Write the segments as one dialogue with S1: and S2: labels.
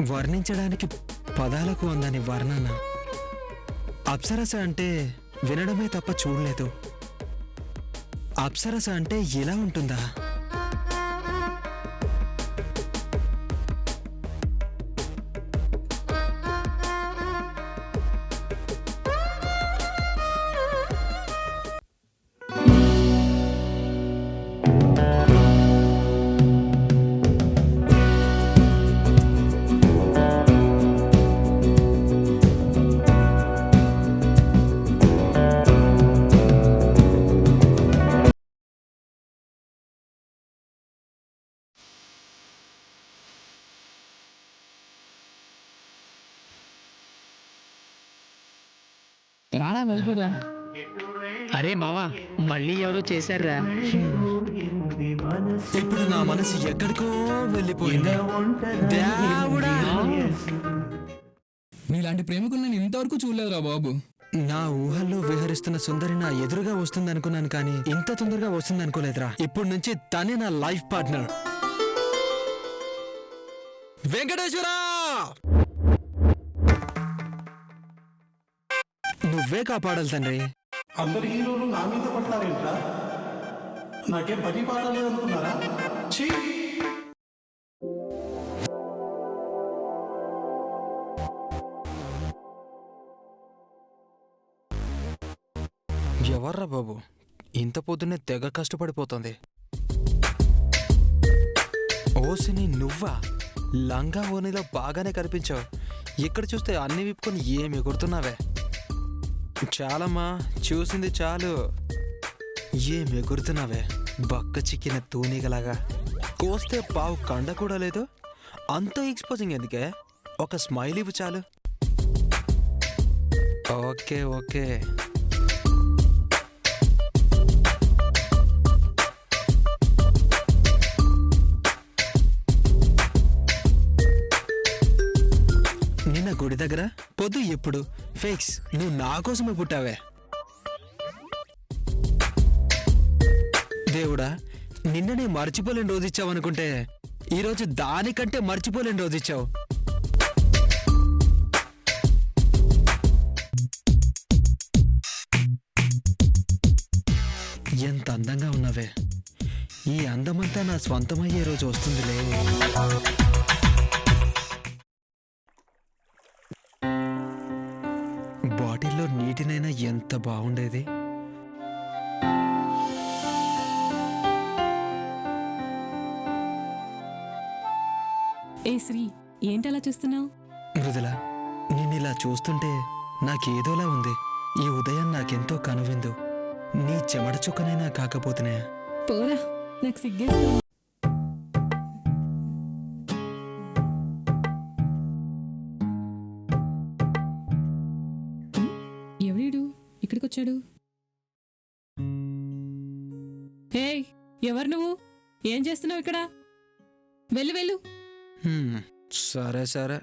S1: వర్ణించడానికి పదాలకు అందని వర్ణన. అప్సరస అంటే వినడమే తప్ప చూడలేదు. అప్సరస అంటే ఇలా ఉంటుందా?
S2: రారా వెళ్ళిపోరా అరే మావా మళ్ళీ ఎవరో చేశారా
S1: ఇప్పుడు నా మనసు ఎక్కడికో వెళ్ళిపోయింది. దేవుడా.
S3: నీలాంటి ప్రేమికులు నేను ఇంతవరకు చూడలేదురా బాబు.
S1: నా ఊహల్లో విహరిస్తున్న సుందరి నా ఎదురుగా వస్తుంది అనుకున్నాను కానీ ఇంత తొందరగా వస్తుంది అనుకోలేదురా ఇప్పుడు నుంచి తనే నా లైఫ్ పార్ట్నర్. వెంకటేశ్వరా! నువ్వే కాపాడాలి తండ్రి.
S4: అందరి హీరోలు నా మీద పడతారేంట్రా? నాకేం పని పాట లేదనుకున్నారా? ఛీ!
S1: ఎవర్రా బాబు? ఇంత పొద్దున్నే తెగ కష్టపడిపోతుంది. ఓసిని నువ్వా? లంగా ఓనిలో బాగానే కనిపించావు. ఇక్కడ చూస్తే అన్ని విప్పుకొని ఏమి ఎగురుతున్నావే? చాలమ్మా చూసింది చాలు. ఏమి ఎగురుతున్నావే? బక్క చిక్కిన తూనిగలాగా. కోస్తే పావు కండ కూడా లేదు. అంత ఎక్స్పోజింగ్ ఎందుకే? ఒక స్మైల్ ఇవ్వు చాలు. Okay okay. నిన్న గుడి దగ్గర? పొద్దు ఎప్పుడు? ఫేక్స్ నువ్వు నా కోసమే పుట్టావే. దేవుడా నిన్ననే మర్చిపోలేని రోజు ఇచ్చావు అనుకుంటే ఈరోజు దానికంటే మర్చిపోలేని రోజు ఇచ్చావు. ఎంత అందంగా ఉన్నావే. ఈ అందమంతా నా స్వంతమయ్యే రోజు వస్తుందిలే. ఎంత బాగుండేది.
S5: ఏ శ్రీ ఏంటలా చూస్తున్నావు?
S1: మృదుల నిన్నిలా చూస్తుంటే నాకేదోలా ఉంది. ఈ ఉదయం నాకెంతో కనువిందు. నీ చెమట చుక్కనైనా కాకపోతేనే.
S5: పోరా నాకు సిగ్గేస్తుంది. ఇక్కడికి వచ్చాడు హే ఎవరు నువ్వు? ఏం చేస్తున్నావు ఇక్కడ? వెళ్ళు వెళ్ళు.
S1: హ్మ్, సరే సరే.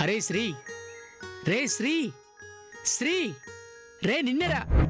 S2: అరే శ్రీ రే శ్రీ శ్రీ రే నిన్నరా.